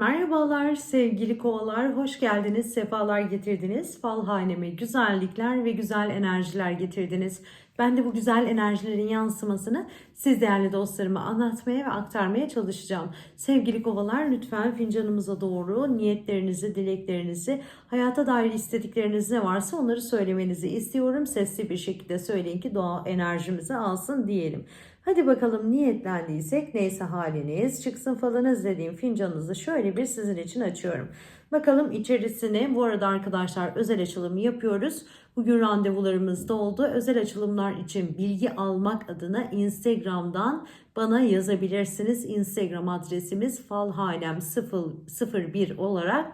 Merhabalar sevgili kovalar, hoş geldiniz, sefalar getirdiniz. Fal haneme güzellikler ve güzel enerjiler getirdiniz. Ben de bu güzel enerjilerin yansımasını siz değerli dostlarıma anlatmaya ve aktarmaya çalışacağım. Sevgili kovalar lütfen fincanımıza doğru niyetlerinizi, dileklerinizi, hayata dair istedikleriniz ne varsa onları söylemenizi istiyorum. Sesli bir şekilde söyleyin ki doğa enerjimizi alsın diyelim. Hadi bakalım niyetlendiysek neyse haliniz çıksın falanız dediğim fincanınızı şöyle bir sizin için açıyorum. Bakalım içerisine bu arada arkadaşlar özel açılım yapıyoruz. Bugün randevularımız da oldu. Özel açılımlar için bilgi almak adına Instagram'dan bana yazabilirsiniz. Instagram adresimiz falhalem01 olarak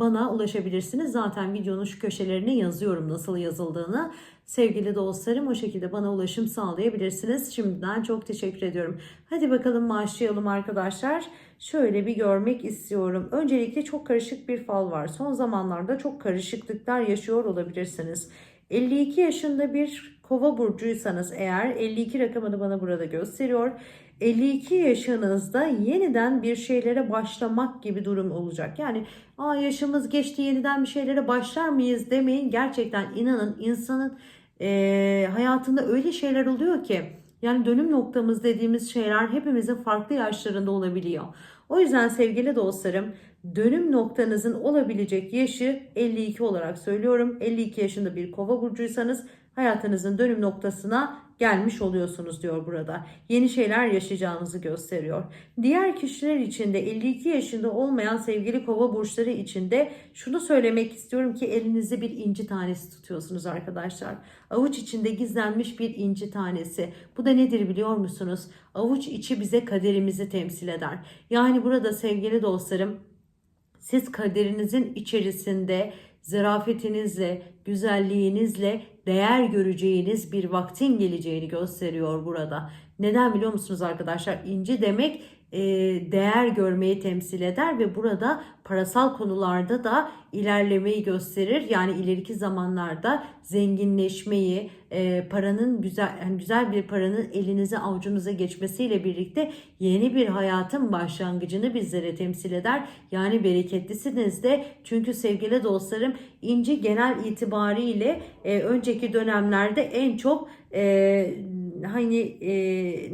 bana ulaşabilirsiniz. Zaten videonun şu köşelerine yazıyorum nasıl yazıldığını. Sevgili dostlarım o şekilde bana ulaşım sağlayabilirsiniz. Şimdiden çok teşekkür ediyorum. Hadi bakalım başlayalım arkadaşlar. Şöyle bir görmek istiyorum. Öncelikle çok karışık bir fal var. Son zamanlarda çok karışıklıklar yaşıyor olabilirsiniz. 52 yaşında bir kova burcuysanız eğer 52 rakamını bana burada gösteriyor. 52 yaşınızda yeniden bir şeylere başlamak gibi durum olacak. Yani Aa, yaşımız geçti yeniden bir şeylere başlar mıyız demeyin. Gerçekten inanın insanın e, hayatında öyle şeyler oluyor ki yani dönüm noktamız dediğimiz şeyler hepimizin farklı yaşlarında olabiliyor. O yüzden sevgili dostlarım dönüm noktanızın olabilecek yaşı 52 olarak söylüyorum. 52 yaşında bir kova burcuysanız hayatınızın dönüm noktasına gelmiş oluyorsunuz diyor burada. Yeni şeyler yaşayacağınızı gösteriyor. Diğer kişiler için de 52 yaşında olmayan sevgili kova burçları için de şunu söylemek istiyorum ki elinizde bir inci tanesi tutuyorsunuz arkadaşlar. Avuç içinde gizlenmiş bir inci tanesi. Bu da nedir biliyor musunuz? Avuç içi bize kaderimizi temsil eder. Yani burada sevgili dostlarım siz kaderinizin içerisinde zarafetinizle, güzelliğinizle değer göreceğiniz bir vaktin geleceğini gösteriyor burada. Neden biliyor musunuz arkadaşlar? İnci demek değer görmeyi temsil eder ve burada parasal konularda da ilerlemeyi gösterir. Yani ileriki zamanlarda zenginleşmeyi, e, paranın güzel yani güzel bir paranın elinize avucunuza geçmesiyle birlikte yeni bir hayatın başlangıcını bizlere temsil eder. Yani bereketlisiniz de çünkü sevgili dostlarım inci genel itibariyle e, önceki dönemlerde en çok e, hani e,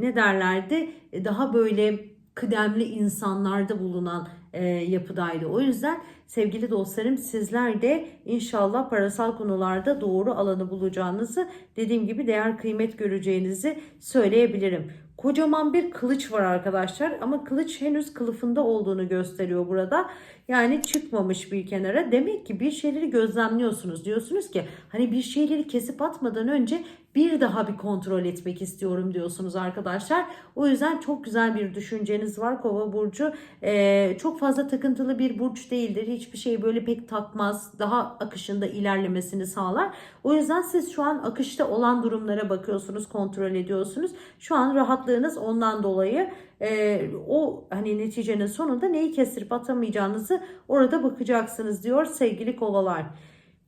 ne derlerdi daha böyle kıdemli insanlarda bulunan e, yapıdaydı. O yüzden sevgili dostlarım sizler de inşallah parasal konularda doğru alanı bulacağınızı dediğim gibi değer kıymet göreceğinizi söyleyebilirim. Kocaman bir kılıç var arkadaşlar ama kılıç henüz kılıfında olduğunu gösteriyor burada. Yani çıkmamış bir kenara. Demek ki bir şeyleri gözlemliyorsunuz. Diyorsunuz ki hani bir şeyleri kesip atmadan önce bir daha bir kontrol etmek istiyorum diyorsunuz arkadaşlar. O yüzden çok güzel bir düşünceniz var Kova burcu. Ee, çok fazla takıntılı bir burç değildir. Hiçbir şey böyle pek takmaz. Daha akışında ilerlemesini sağlar. O yüzden siz şu an akışta olan durumlara bakıyorsunuz, kontrol ediyorsunuz. Şu an rahatlığınız ondan dolayı e, o hani neticenin sonunda neyi kestirip atamayacağınızı orada bakacaksınız diyor sevgili kovalar.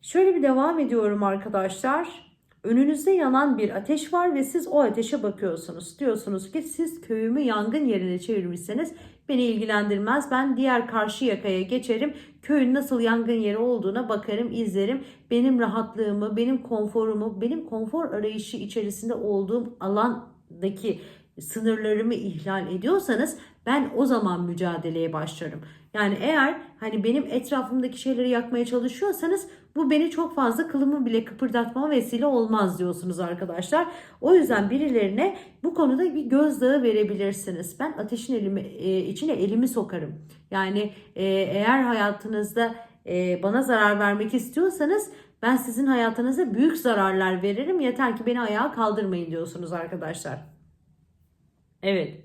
Şöyle bir devam ediyorum arkadaşlar. Önünüzde yanan bir ateş var ve siz o ateşe bakıyorsunuz. Diyorsunuz ki siz köyümü yangın yerine çevirmişseniz beni ilgilendirmez. Ben diğer karşı yakaya geçerim. Köyün nasıl yangın yeri olduğuna bakarım, izlerim. Benim rahatlığımı, benim konforumu, benim konfor arayışı içerisinde olduğum alandaki sınırlarımı ihlal ediyorsanız ben o zaman mücadeleye başlarım. Yani eğer hani benim etrafımdaki şeyleri yakmaya çalışıyorsanız bu beni çok fazla kılımı bile kıpırdatmama vesile olmaz diyorsunuz arkadaşlar. O yüzden birilerine bu konuda bir gözdağı verebilirsiniz. Ben ateşin elimi, e, içine elimi sokarım. Yani e, eğer hayatınızda e, bana zarar vermek istiyorsanız ben sizin hayatınıza büyük zararlar veririm. Yeter ki beni ayağa kaldırmayın diyorsunuz arkadaşlar. Evet.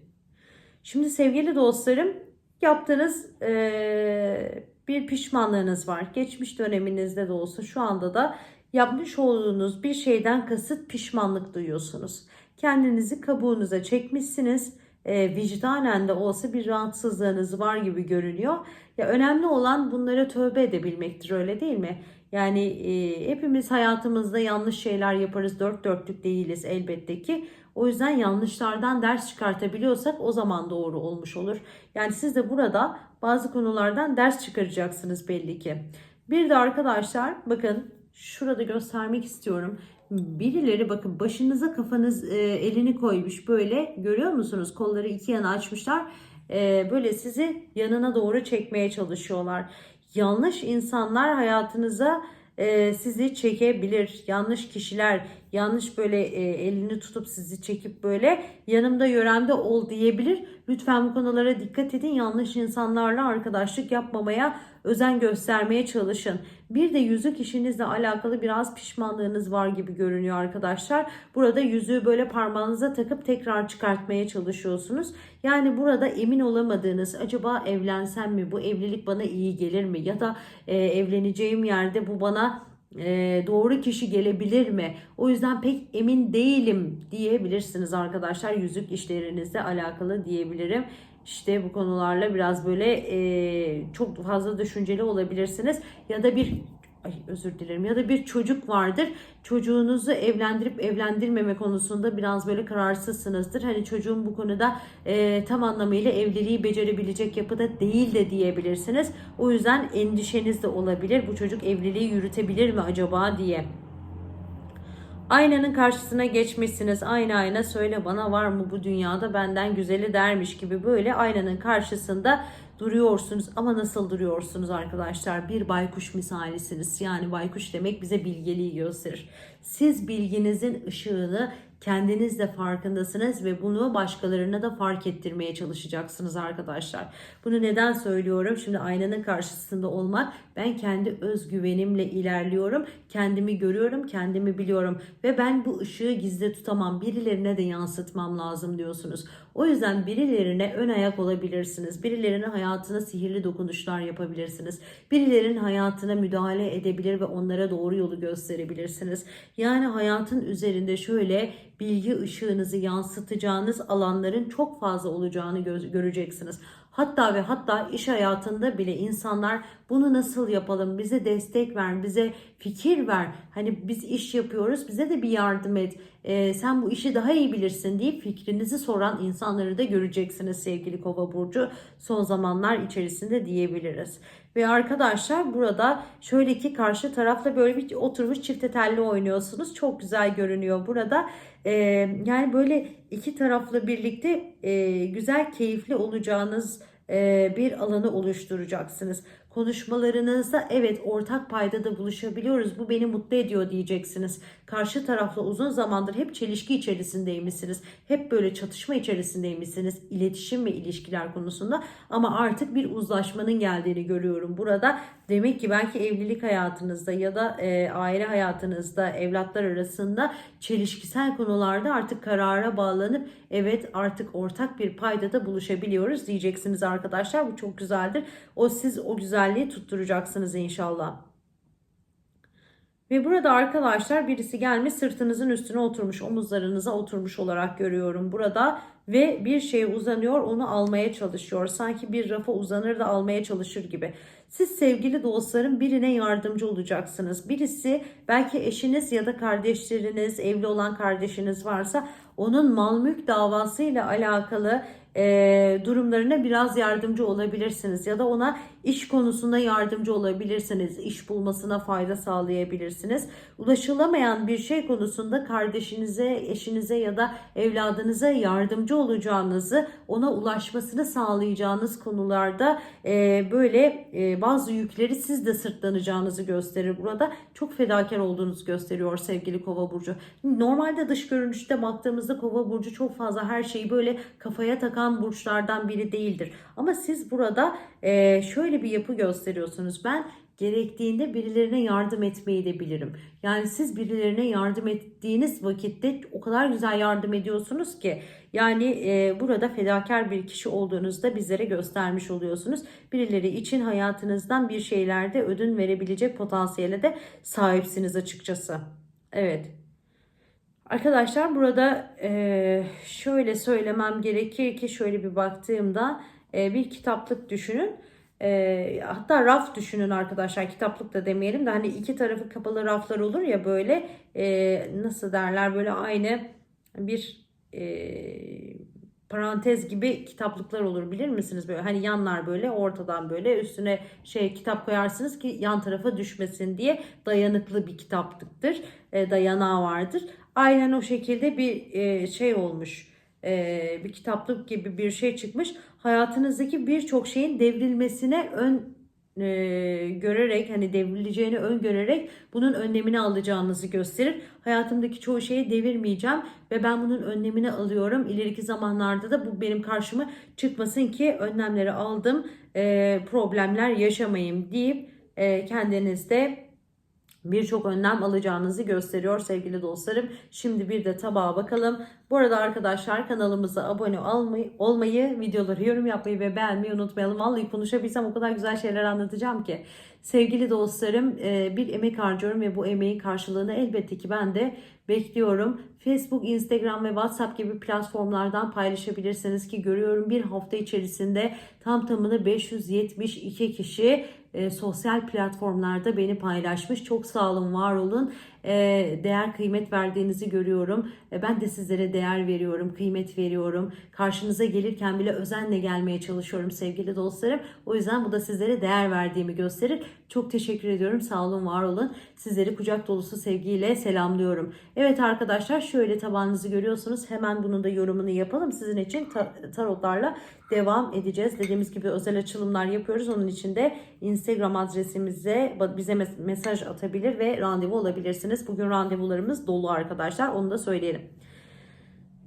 Şimdi sevgili dostlarım yaptığınız e, bir pişmanlığınız var. Geçmiş döneminizde de olsa şu anda da yapmış olduğunuz bir şeyden kasıt pişmanlık duyuyorsunuz. Kendinizi kabuğunuza çekmişsiniz. E, vicdanen de olsa bir rahatsızlığınız var gibi görünüyor. Ya önemli olan bunlara tövbe edebilmektir öyle değil mi? Yani e, hepimiz hayatımızda yanlış şeyler yaparız. Dört dörtlük değiliz elbette ki. O yüzden yanlışlardan ders çıkartabiliyorsak o zaman doğru olmuş olur. Yani siz de burada bazı konulardan ders çıkaracaksınız belli ki. Bir de arkadaşlar bakın şurada göstermek istiyorum. Birileri bakın başınıza kafanız e, elini koymuş böyle görüyor musunuz? Kolları iki yana açmışlar. E, böyle sizi yanına doğru çekmeye çalışıyorlar. Yanlış insanlar hayatınıza e, sizi çekebilir. Yanlış kişiler, yanlış böyle e, elini tutup sizi çekip böyle yanımda yöremde ol diyebilir. Lütfen bu konulara dikkat edin. Yanlış insanlarla arkadaşlık yapmamaya özen göstermeye çalışın. Bir de yüzük işinizle alakalı biraz pişmanlığınız var gibi görünüyor arkadaşlar. Burada yüzüğü böyle parmağınıza takıp tekrar çıkartmaya çalışıyorsunuz. Yani burada emin olamadığınız acaba evlensem mi bu evlilik bana iyi gelir mi ya da e, evleneceğim yerde bu bana e, doğru kişi gelebilir mi? O yüzden pek emin değilim diyebilirsiniz arkadaşlar. Yüzük işlerinizle alakalı diyebilirim. İşte bu konularla biraz böyle e, çok fazla düşünceli olabilirsiniz. Ya da bir ay özür dilerim ya da bir çocuk vardır. Çocuğunuzu evlendirip evlendirmeme konusunda biraz böyle kararsızsınızdır. Hani çocuğun bu konuda e, tam anlamıyla evliliği becerebilecek yapıda değil de diyebilirsiniz. O yüzden endişeniz de olabilir. Bu çocuk evliliği yürütebilir mi acaba diye. Aynanın karşısına geçmişsiniz. Ayna ayna söyle bana var mı bu dünyada benden güzeli dermiş gibi böyle aynanın karşısında duruyorsunuz ama nasıl duruyorsunuz arkadaşlar? Bir baykuş misalisiniz. Yani baykuş demek bize bilgeliği gösterir. Siz bilginizin ışığını kendiniz de farkındasınız ve bunu başkalarına da fark ettirmeye çalışacaksınız arkadaşlar. Bunu neden söylüyorum? Şimdi aynanın karşısında olmak ben kendi özgüvenimle ilerliyorum. Kendimi görüyorum, kendimi biliyorum ve ben bu ışığı gizli tutamam. Birilerine de yansıtmam lazım diyorsunuz. O yüzden birilerine ön ayak olabilirsiniz. Birilerinin hayatına sihirli dokunuşlar yapabilirsiniz. Birilerinin hayatına müdahale edebilir ve onlara doğru yolu gösterebilirsiniz. Yani hayatın üzerinde şöyle bilgi ışığınızı yansıtacağınız alanların çok fazla olacağını göreceksiniz. Hatta ve hatta iş hayatında bile insanlar bunu nasıl yapalım bize destek ver bize fikir ver hani biz iş yapıyoruz bize de bir yardım et ee, sen bu işi daha iyi bilirsin deyip fikrinizi soran insanları da göreceksiniz sevgili kova burcu son zamanlar içerisinde diyebiliriz. Ve arkadaşlar burada şöyle ki karşı tarafla böyle bir oturmuş çifte telli oynuyorsunuz. Çok güzel görünüyor burada. Ee, yani böyle iki tarafla birlikte e, güzel keyifli olacağınız e, bir alanı oluşturacaksınız. Konuşmalarınızda evet ortak paydada buluşabiliyoruz. Bu beni mutlu ediyor diyeceksiniz. Karşı tarafla uzun zamandır hep çelişki içerisindeymişsiniz. Hep böyle çatışma içerisindeymişsiniz. İletişim ve ilişkiler konusunda. Ama artık bir uzlaşmanın geldiğini görüyorum burada. Demek ki belki evlilik hayatınızda ya da e, aile hayatınızda evlatlar arasında çelişkisel konularda artık karara bağlanıp evet artık ortak bir paydada buluşabiliyoruz diyeceksiniz arkadaşlar. Bu çok güzeldir. O siz o güzelliği tutturacaksınız inşallah. Ve burada arkadaşlar birisi gelmiş sırtınızın üstüne oturmuş, omuzlarınıza oturmuş olarak görüyorum burada ve bir şeye uzanıyor, onu almaya çalışıyor. Sanki bir rafa uzanır da almaya çalışır gibi. Siz sevgili dostların birine yardımcı olacaksınız. Birisi belki eşiniz ya da kardeşleriniz, evli olan kardeşiniz varsa onun mal mülk davasıyla alakalı e, durumlarına biraz yardımcı olabilirsiniz ya da ona iş konusunda yardımcı olabilirsiniz. İş bulmasına fayda sağlayabilirsiniz. Ulaşılamayan bir şey konusunda kardeşinize, eşinize ya da evladınıza yardımcı olacağınızı, ona ulaşmasını sağlayacağınız konularda e, böyle e, bazı yükleri siz de sırtlanacağınızı gösterir burada. Çok fedakar olduğunuzu gösteriyor sevgili Kova burcu. Normalde dış görünüşte baktığımızda Kova burcu çok fazla her şeyi böyle kafaya takan burçlardan biri değildir. Ama siz burada e, şöyle bir yapı gösteriyorsunuz. Ben gerektiğinde birilerine yardım etmeyi de bilirim. Yani siz birilerine yardım ettiğiniz vakitte o kadar güzel yardım ediyorsunuz ki yani e, burada fedakar bir kişi olduğunuzda bizlere göstermiş oluyorsunuz. Birileri için hayatınızdan bir şeylerde ödün verebilecek potansiyele de sahipsiniz açıkçası. Evet. Arkadaşlar burada e, şöyle söylemem gerekir ki şöyle bir baktığımda e, bir kitaplık düşünün. E, hatta raf düşünün arkadaşlar kitaplık da demeyelim de hani iki tarafı kapalı raflar olur ya böyle e, nasıl derler böyle aynı bir e, parantez gibi kitaplıklar olur bilir misiniz böyle hani yanlar böyle ortadan böyle üstüne şey kitap koyarsınız ki yan tarafa düşmesin diye dayanıklı bir kitaplıktır e, dayanağı vardır aynen o şekilde bir e, şey olmuş e, bir kitaplık gibi bir şey çıkmış hayatınızdaki birçok şeyin devrilmesine ön e, görerek hani devrileceğini öngörerek bunun önlemini alacağınızı gösterir. Hayatımdaki çoğu şeyi devirmeyeceğim ve ben bunun önlemini alıyorum. İleriki zamanlarda da bu benim karşıma çıkmasın ki önlemleri aldım e, problemler yaşamayayım deyip e, kendinizde birçok önlem alacağınızı gösteriyor sevgili dostlarım. Şimdi bir de tabağa bakalım. Bu arada arkadaşlar kanalımıza abone olmayı, olmayı, videoları yorum yapmayı ve beğenmeyi unutmayalım. Vallahi konuşabilsem o kadar güzel şeyler anlatacağım ki. Sevgili dostlarım e, bir emek harcıyorum ve bu emeğin karşılığını elbette ki ben de bekliyorum. Facebook, Instagram ve WhatsApp gibi platformlardan paylaşabilirsiniz ki görüyorum bir hafta içerisinde tam tamına 572 kişi e, sosyal platformlarda beni paylaşmış. Çok sağ olun, var olun. E, değer kıymet verdiğinizi görüyorum. E, ben de sizlere değer veriyorum, kıymet veriyorum. Karşınıza gelirken bile özenle gelmeye çalışıyorum sevgili dostlarım. O yüzden bu da sizlere değer verdiğimi gösterir. Çok teşekkür ediyorum. Sağ olun, var olun. Sizleri kucak dolusu sevgiyle selamlıyorum. Evet arkadaşlar şöyle tabağınızı görüyorsunuz. Hemen bunun da yorumunu yapalım. Sizin için tarotlarla devam edeceğiz. Dediğimiz gibi özel açılımlar yapıyoruz. Onun için de Instagram adresimize bize mesaj atabilir ve randevu alabilirsiniz. Bugün randevularımız dolu arkadaşlar. Onu da söyleyelim.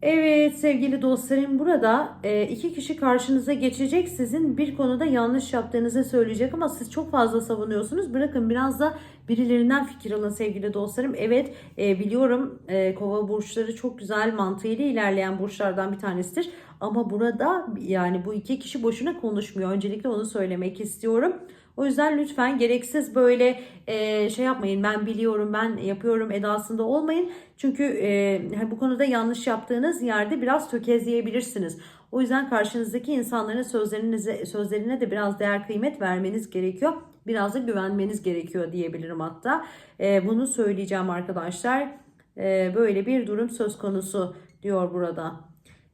Evet sevgili dostlarım burada e, iki kişi karşınıza geçecek sizin bir konuda yanlış yaptığınızı söyleyecek ama siz çok fazla savunuyorsunuz. Bırakın biraz da birilerinden fikir alın sevgili dostlarım. Evet e, biliyorum e, kova burçları çok güzel mantığıyla ilerleyen burçlardan bir tanesidir. Ama burada yani bu iki kişi boşuna konuşmuyor. Öncelikle onu söylemek istiyorum. O yüzden lütfen gereksiz böyle e, şey yapmayın. Ben biliyorum, ben yapıyorum edasında olmayın. Çünkü e, bu konuda yanlış yaptığınız yerde biraz tökezleyebilirsiniz. O yüzden karşınızdaki insanların sözlerinize, sözlerine de biraz değer kıymet vermeniz gerekiyor. Biraz da güvenmeniz gerekiyor diyebilirim hatta. E, bunu söyleyeceğim arkadaşlar. E, böyle bir durum söz konusu diyor burada.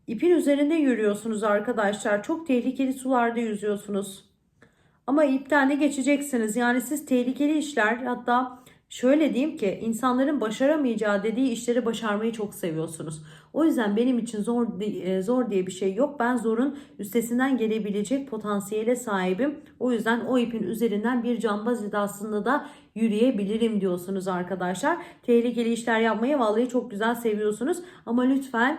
İpin üzerinde yürüyorsunuz arkadaşlar. Çok tehlikeli sularda yüzüyorsunuz. Ama ipten de geçeceksiniz. Yani siz tehlikeli işler hatta şöyle diyeyim ki insanların başaramayacağı dediği işleri başarmayı çok seviyorsunuz. O yüzden benim için zor e, zor diye bir şey yok. Ben zorun üstesinden gelebilecek potansiyele sahibim. O yüzden o ipin üzerinden bir cambaz iddiasında da yürüyebilirim diyorsunuz arkadaşlar. Tehlikeli işler yapmayı vallahi çok güzel seviyorsunuz. Ama lütfen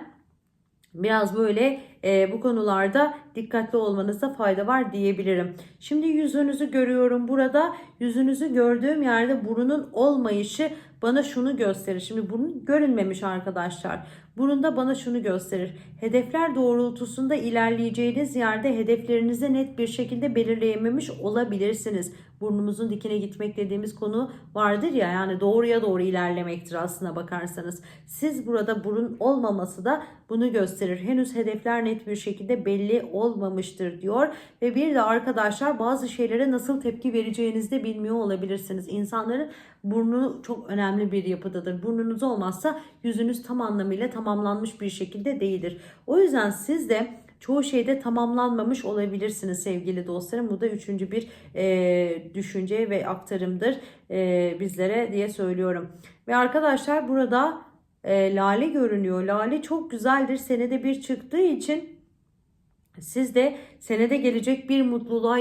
biraz böyle e, bu konularda dikkatli olmanızda fayda var diyebilirim. Şimdi yüzünüzü görüyorum burada. Yüzünüzü gördüğüm yerde burunun olmayışı bana şunu gösterir. Şimdi burun görünmemiş arkadaşlar. Burunda bana şunu gösterir. Hedefler doğrultusunda ilerleyeceğiniz yerde hedeflerinizi net bir şekilde belirleyememiş olabilirsiniz. Burnumuzun dikine gitmek dediğimiz konu vardır ya yani doğruya doğru ilerlemektir aslına bakarsanız. Siz burada burun olmaması da bunu gösterir. Henüz hedefler net bir şekilde belli olmamıştır diyor. Ve bir de arkadaşlar bazı şeylere nasıl tepki vereceğinizi de bilmiyor olabilirsiniz. İnsanların burnu çok önemli bir yapıdadır. Burnunuz olmazsa yüzünüz tam anlamıyla tamamlanmış bir şekilde değildir. O yüzden siz de çoğu şeyde tamamlanmamış olabilirsiniz sevgili dostlarım. Bu da üçüncü bir e, düşünce ve aktarımdır e, bizlere diye söylüyorum. Ve arkadaşlar burada e, lale görünüyor. Lale çok güzeldir. Senede bir çıktığı için siz de senede gelecek bir mutluluğa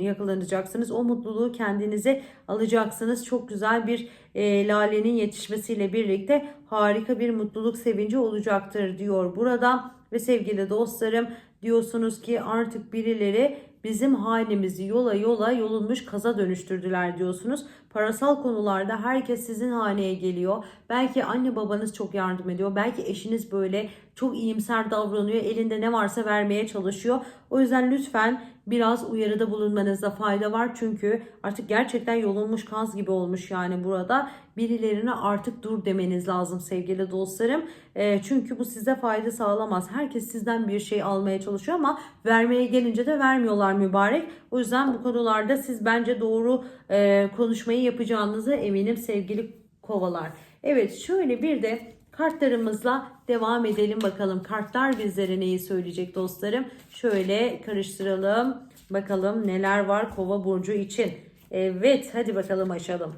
yakalanacaksınız. O mutluluğu kendinize alacaksınız. Çok güzel bir e, lalenin yetişmesiyle birlikte harika bir mutluluk sevinci olacaktır diyor burada. Ve sevgili dostlarım diyorsunuz ki artık birileri bizim halimizi yola yola yolunmuş kaza dönüştürdüler diyorsunuz. Parasal konularda herkes sizin haneye geliyor. Belki anne babanız çok yardım ediyor. Belki eşiniz böyle çok iyimser davranıyor. Elinde ne varsa vermeye çalışıyor. O yüzden lütfen biraz uyarıda bulunmanızda fayda var. Çünkü artık gerçekten yolunmuş kaz gibi olmuş yani burada. Birilerine artık dur demeniz lazım sevgili dostlarım. E, çünkü bu size fayda sağlamaz. Herkes sizden bir şey almaya çalışıyor ama vermeye gelince de vermiyorlar mübarek. O yüzden bu konularda siz bence doğru e, konuşmayı yapacağınızı eminim sevgili kovalar. Evet şöyle bir de Kartlarımızla devam edelim bakalım. Kartlar bizlere neyi söyleyecek dostlarım? Şöyle karıştıralım. Bakalım neler var Kova burcu için. Evet, hadi bakalım açalım.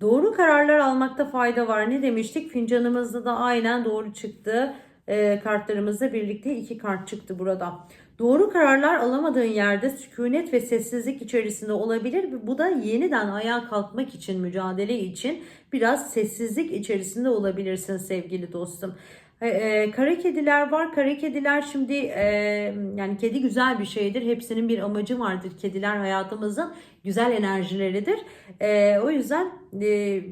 Doğru kararlar almakta fayda var. Ne demiştik? Fincanımızda da aynen doğru çıktı. Ee, kartlarımızla birlikte iki kart çıktı burada. Doğru kararlar alamadığın yerde sükunet ve sessizlik içerisinde olabilir. Bu da yeniden ayağa kalkmak için, mücadele için biraz sessizlik içerisinde olabilirsin sevgili dostum. E, e, kara kediler var. Kara kediler şimdi e, yani kedi güzel bir şeydir. Hepsinin bir amacı vardır. Kediler hayatımızın güzel enerjileridir. E, o yüzden e,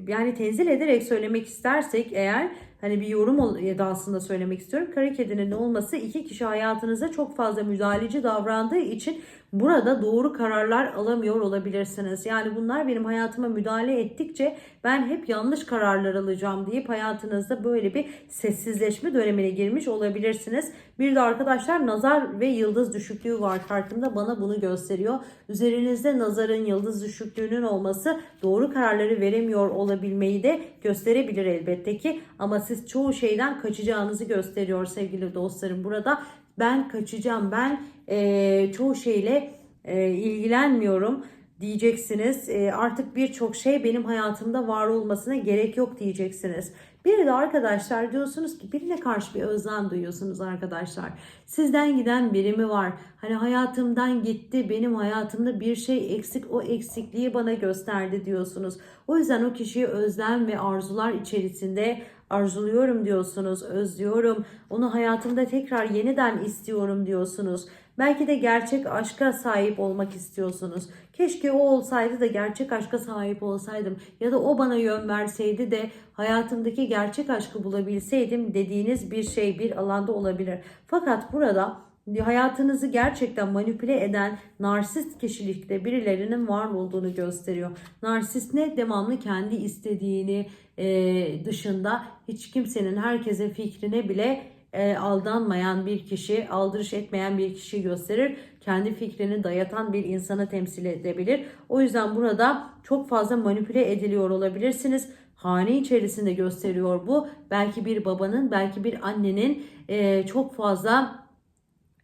yani tenzil ederek söylemek istersek eğer hani bir yorum ol- edasında söylemek istiyorum. Kara kedinin olması iki kişi hayatınıza çok fazla müdahaleci davrandığı için burada doğru kararlar alamıyor olabilirsiniz. Yani bunlar benim hayatıma müdahale ettikçe ben hep yanlış kararlar alacağım deyip hayatınızda böyle bir sessizleşme dönemine girmiş olabilirsiniz. Bir de arkadaşlar nazar ve yıldız düşüklüğü var kartımda bana bunu gösteriyor. Üzerinizde nazarın yıldız düşüklüğünün olması doğru kararları veremiyor olabilmeyi de gösterebilir elbette ki. Ama siz çoğu şeyden kaçacağınızı gösteriyor sevgili dostlarım. Burada ben kaçacağım ben eee, çoğu şeyle eee, ilgilenmiyorum diyeceksiniz. Eee, artık birçok şey benim hayatımda var olmasına gerek yok diyeceksiniz. Bir de arkadaşlar diyorsunuz ki birine karşı bir özlem duyuyorsunuz arkadaşlar. Sizden giden biri mi var? Hani hayatımdan gitti benim hayatımda bir şey eksik o eksikliği bana gösterdi diyorsunuz. O yüzden o kişiyi özlem ve arzular içerisinde arzuluyorum diyorsunuz, özlüyorum. Onu hayatımda tekrar yeniden istiyorum diyorsunuz. Belki de gerçek aşka sahip olmak istiyorsunuz. Keşke o olsaydı da gerçek aşka sahip olsaydım ya da o bana yön verseydi de hayatımdaki gerçek aşkı bulabilseydim dediğiniz bir şey bir alanda olabilir. Fakat burada hayatınızı gerçekten manipüle eden narsist kişilikte birilerinin var olduğunu gösteriyor. Narsist ne? Devamlı kendi istediğini e, dışında hiç kimsenin herkesin fikrine bile e, aldanmayan bir kişi, aldırış etmeyen bir kişi gösterir. Kendi fikrini dayatan bir insanı temsil edebilir. O yüzden burada çok fazla manipüle ediliyor olabilirsiniz. Hane içerisinde gösteriyor bu. Belki bir babanın, belki bir annenin e, çok fazla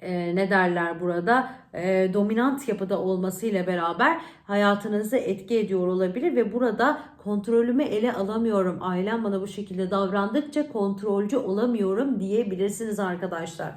e, ne derler burada e, dominant yapıda olmasıyla beraber hayatınızı etki ediyor olabilir ve burada kontrolümü ele alamıyorum. Ailem bana bu şekilde davrandıkça kontrolcü olamıyorum diyebilirsiniz arkadaşlar.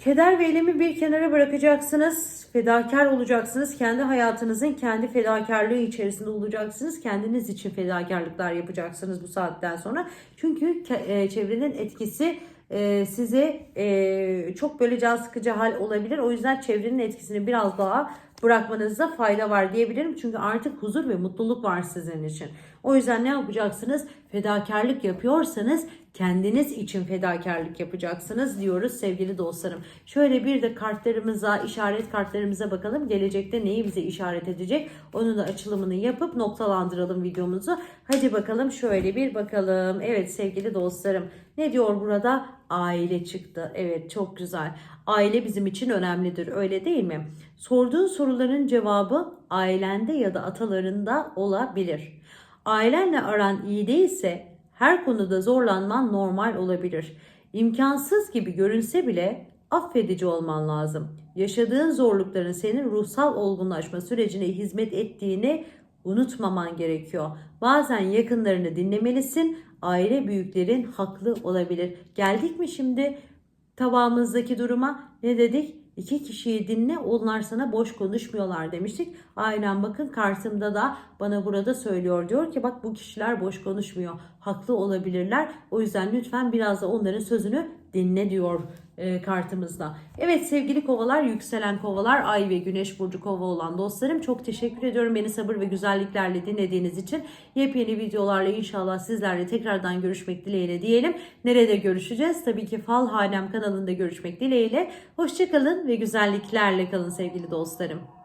Keder ve elemi bir kenara bırakacaksınız. Fedakar olacaksınız. Kendi hayatınızın kendi fedakarlığı içerisinde olacaksınız. Kendiniz için fedakarlıklar yapacaksınız bu saatten sonra. Çünkü e, çevrenin etkisi e, size e, çok böyle can sıkıcı hal olabilir. O yüzden çevrenin etkisini biraz daha bırakmanızda fayda var diyebilirim. Çünkü artık huzur ve mutluluk var sizin için. O yüzden ne yapacaksınız? Fedakarlık yapıyorsanız kendiniz için fedakarlık yapacaksınız diyoruz sevgili dostlarım. Şöyle bir de kartlarımıza, işaret kartlarımıza bakalım. Gelecekte neyi bize işaret edecek? Onun da açılımını yapıp noktalandıralım videomuzu. Hadi bakalım şöyle bir bakalım. Evet sevgili dostlarım. Ne diyor burada? Aile çıktı. Evet çok güzel. Aile bizim için önemlidir öyle değil mi? Sorduğun soruların cevabı ailende ya da atalarında olabilir. Ailenle aran iyi değilse her konuda zorlanman normal olabilir. İmkansız gibi görünse bile affedici olman lazım. Yaşadığın zorlukların senin ruhsal olgunlaşma sürecine hizmet ettiğini unutmaman gerekiyor. Bazen yakınlarını dinlemelisin. Aile büyüklerin haklı olabilir. Geldik mi şimdi tabağımızdaki duruma? Ne dedik? İki kişiyi dinle onlar sana boş konuşmuyorlar demiştik. Aynen bakın karşımda da bana burada söylüyor. Diyor ki bak bu kişiler boş konuşmuyor. Haklı olabilirler. O yüzden lütfen biraz da onların sözünü dinle diyor e, kartımızda. Evet sevgili kovalar, yükselen kovalar, ay ve güneş burcu kova olan dostlarım çok teşekkür ediyorum beni sabır ve güzelliklerle dinlediğiniz için. Yepyeni videolarla inşallah sizlerle tekrardan görüşmek dileğiyle diyelim. Nerede görüşeceğiz? Tabii ki Fal Hanem kanalında görüşmek dileğiyle. Hoşçakalın ve güzelliklerle kalın sevgili dostlarım.